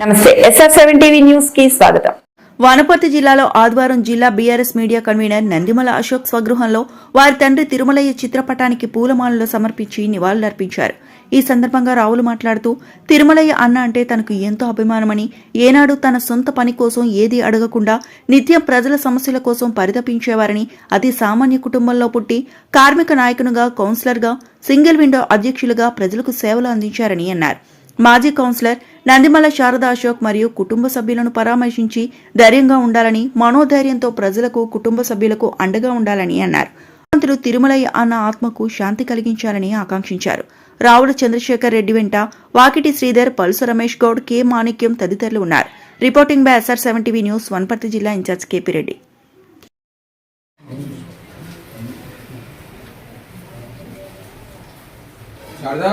నమస్తే. SR seven TV న్యూస్కి స్వాగతం. వనపర్తి జిల్లాలో ఆదివారం జిల్లా BRS media convener Nandimala Ashok స్వగృహంలో వారి తండ్రి తిరుమలయ్య చిత్రపటానికి పూలమాలలు సమర్పించి నివాళులర్పించారు. ఈ సందర్భంగా రావులు మాట్లాడుతూ తిరుమలయ్య అన్న అంటే తనకు ఎంతో అభిమానమని ఏనాడు తన సొంత పని కోసం ఏది అడగకుండా నిత్యం ప్రజల సమస్యల కోసం పరితపించేవారని అతి సామాన్య కుటుంబంలో పుట్టి కార్మిక నాయకునిగా కౌన్సిలర్గా సింగిల్ విండో అధ్యక్షులుగా ప్రజలకు సేవలు అందించారని అన్నారు. మాజీ కౌన్సిలర్ నందిమల శారద అశోక్ మరియు కుటుంబ సభ్యులను పరామర్శించి ధైర్యంగా ఉండాలని మనోధైర్యంతో ప్రజలకు కుటుంబ సభ్యులకు అండగా ఉండాలని అన్నారు. మంత్రులు తిరుమలయ్య అన్న ఆత్మకు శాంతి కలిగించాలని ఆకాంక్షించారు. రావుల చంద్రశేఖర్ రెడ్డి వెంట వాకిటి శ్రీధర్ పల్సు రమేష్ గౌడ్ కె మాణిక్యం తదితరులు ఉన్నారు. Reporting by SR seven TV news Wanaparthy జిల్లా ఇన్ఛార్జ్ కేపీ రెడ్డి. శారదా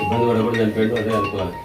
ఇబ్బంది పడకూడదు చనిపోయాడు అదే అనుకోవాలి.